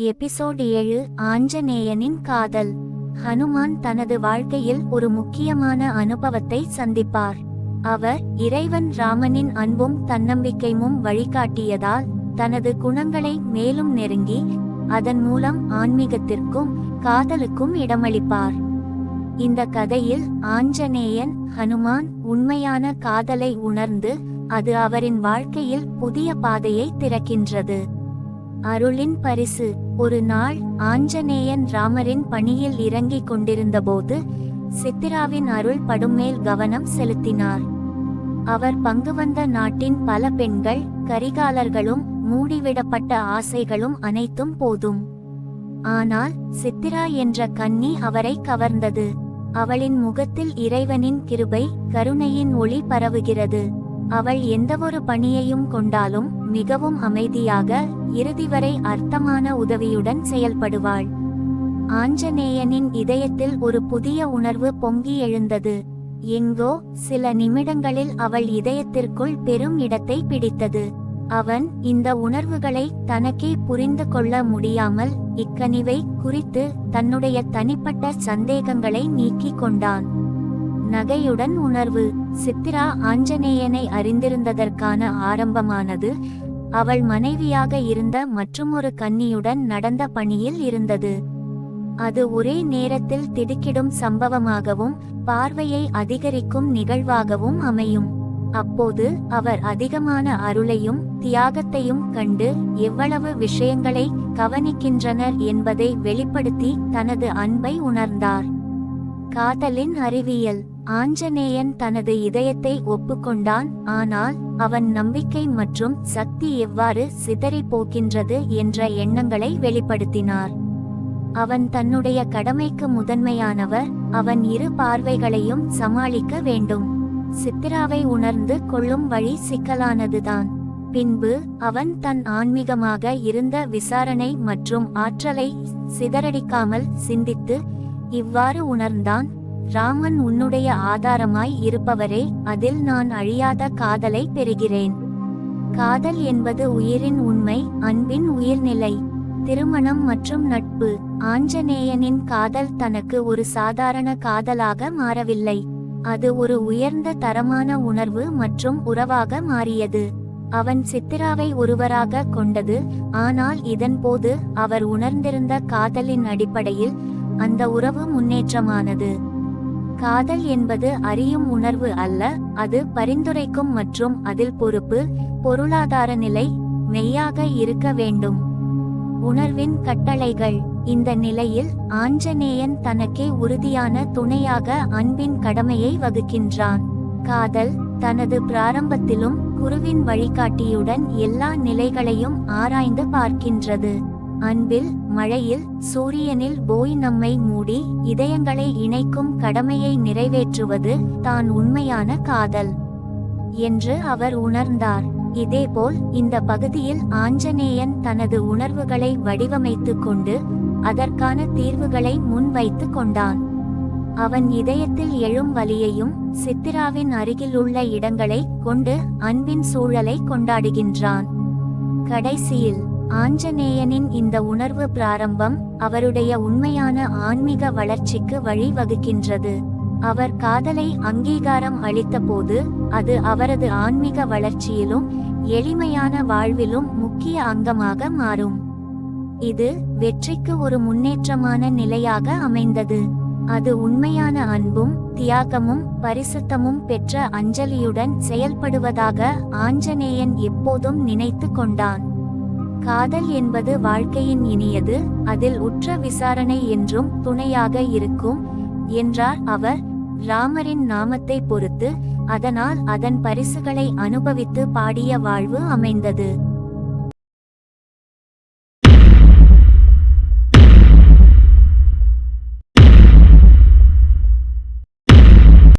Episode ஏழு ஆஞ்சநேயனின் காதல். ஹனுமான் தனது வாழ்க்கையில் ஒரு முக்கியமான அனுபவத்தை சந்திப்பார். அவர் இறைவன் ராமனின் அன்பும் தன்னம்பிக்கையும் வழிகாட்டியதால் தனது குணங்களை மேலும் நெருங்கி அதன் மூலம் ஆன்மீகத்திற்கும் காதலுக்கும் இடமளிப்பார். இந்த கதையில் ஆஞ்சநேயன் ஹனுமான் உண்மையான காதலை உணர்ந்து அது அவரின் வாழ்க்கையில் புதிய பாதையை திறக்கின்றது. அருளின் பரிசு. ஒரு நாள் ஆஞ்சநேயன் ராமரின் பணியில் இறங்கிக் கொண்டிருந்தபோது சித்திராவின் அருள் படுமேல் கவனம் செலுத்தினார். அவர் பங்கு வந்த நாட்டின் பல பெண்கள் கரிகாலர்களும் மூடிவிடப்பட்ட ஆசைகளும் அனைத்தும் போதும். ஆனால் சித்திரா என்ற கன்னி அவரை கவர்ந்தது. அவளின் முகத்தில் இறைவனின் கிருபை கருணையின் ஒளி பரவுகிறது. அவள் எந்தவொரு பணியையும் கொண்டாலும் மிகவும் அமைதியாக இறுதி வரை அர்த்தமான உதவியுடன் செயல்படுவாள். ஆஞ்சநேயனின் இதயத்தில் ஒரு புதிய உணர்வு பொங்கி எழுந்தது. எங்கோ சில நிமிடங்களில் அவள் இதயத்திற்குள் பெரும் இடத்தை பிடித்தது. அவன் இந்த உணர்வுகளை தனக்கே புரிந்து கொள்ள முடியாமல் இக்கனிவை குறித்து தன்னுடைய தனிப்பட்ட சந்தேகங்களை நீக்கிக் கொண்டான். நகையுடன் உணர்வு. சித்திரா ஆஞ்சநேயனை அறிந்திருந்ததற்கான ஆரம்பமானது அவள் மனைவியாக இருந்த மற்றுமொரு கன்னியுடன் நடந்த பணியில் இருந்தது. அது ஒரே நேரத்தில் திடுக்கிடும் சம்பவமாகவும் பார்வையை அதிகரிக்கும் நிகழ்வாகவும் அமையும். அப்போது அவர் அதிகமான அருளையும் தியாகத்தையும் கண்டு எவ்வளவு விஷயங்களை கவனிக்கின்றனர் என்பதை வெளிப்படுத்தி தனது அன்பை உணர்ந்தார். காதலின் அறிவியல். ஆஞ்சநேயன் தனது இதயத்தை ஒப்புக்கொண்டான் ஆனால் அவன் நம்பிக்கை மற்றும் சக்தி எவ்வாறு சிதறி போகின்றது என்ற எண்ணங்களை வெளிப்படுத்தினார். அவன் தன்னுடைய கடமைக்கு முதன்மையானவர் அவன் இரு பார்வைகளையும் சமாளிக்க வேண்டும். சித்திராவை உணர்ந்து கொள்ளும் வழி சிக்கலானதுதான். பின்பு அவன் தன் ஆன்மீகமாக இருந்த விசாரணை மற்றும் ஆற்றலை சிதறடிக்காமல் சிந்தித்து இவ்வாறு உணர்ந்தான். ராமன் உன்னுடைய ஆதாரமாய் இருப்பவரே அதில் நான் அழியாத காதலை பெறுகிறேன். காதல் என்பது உயிரின் உண்மை அன்பின் உயிர்நிலை திருமணம் மற்றும் நட்பு. ஆஞ்சநேயனின் காதல் தனக்கு ஒரு சாதாரண காதலாக மாறவில்லை. அது ஒரு உயர்ந்த தரமான உணர்வு மற்றும் உறவாக மாறியது. அவன் சித்திராவை ஒருவராக கொண்டது ஆனால் இதன்போது அவர் உணர்ந்திருந்த காதலின் அடிப்படையில் அந்த உறவு முன்னேற்றமானது. காதல் என்பது அறியும் உணர்வு அல்ல அது பரிந்துரைக்கும் மற்றும் அதில் பொறுப்பு பொருளாதார நிலை மெய்யாக இருக்க வேண்டும். உணர்வின் கட்டளைகள். இந்த நிலையில் ஆஞ்சநேயன் தனக்கே உறுதியான துணையாக அன்பின் கடமையை வகுக்கின்றான். காதல் தனது பிராரம்பத்திலும் குருவின் வழிகாட்டியுடன் எல்லா நிலைகளையும் ஆராய்ந்து பார்க்கின்றது. அன்பில் மழையில் சூரியனில் போய் நம்மை மூடி இதயங்களை இணைக்கும் கடமையை நிறைவேற்றுவது தான் உண்மையான காதல். என்று அவர் உணர்ந்தார். இதேபோல் இந்த பகுதியில் ஆஞ்சநேயன் தனது உணர்வுகளை வடிவமைத்து கொண்டு அதற்கான தீர்வுகளை முன்வைத்து கொண்டான். அவன் இதயத்தில் எழும் வலியையும் சித்திராவின் அருகிலுள்ள இடங்களை கொண்டு அன்பின் சூழலை கொண்டாடுகின்றான். கடைசியில் ஆஞ்சநேயனின் இந்த உணர்வு பிராரம்பம் அவருடைய உண்மையான ஆன்மீக வளர்ச்சிக்கு வழிவகுக்கின்றது. அவர் காதலை அங்கீகாரம் அளித்தபோது அது அவரது ஆன்மீக வளர்ச்சியிலும் எளிமையான வாழ்விலும் முக்கிய அங்கமாக மாறும். இது வெற்றிக்கு ஒரு முன்னேற்றமான நிலையாக அமைந்தது. அது உண்மையான அன்பும் தியாகமும் பரிசுத்தமும் பெற்ற அஞ்சலியுடன் செயல்படுவதாக ஆஞ்சநேயன் எப்போதும் நினைத்து கொண்டான். காதல் என்பது வாழ்க்கையின் இனியது அதில் உற்ற விசாரணை என்றும் துணையாக இருக்கும் என்றார் அவர். ராமரின் நாமத்தை பொறுத்து அதனால் அதன் பரிசுகளை அனுபவித்து பாடிய வாழ்வு அமைந்தது.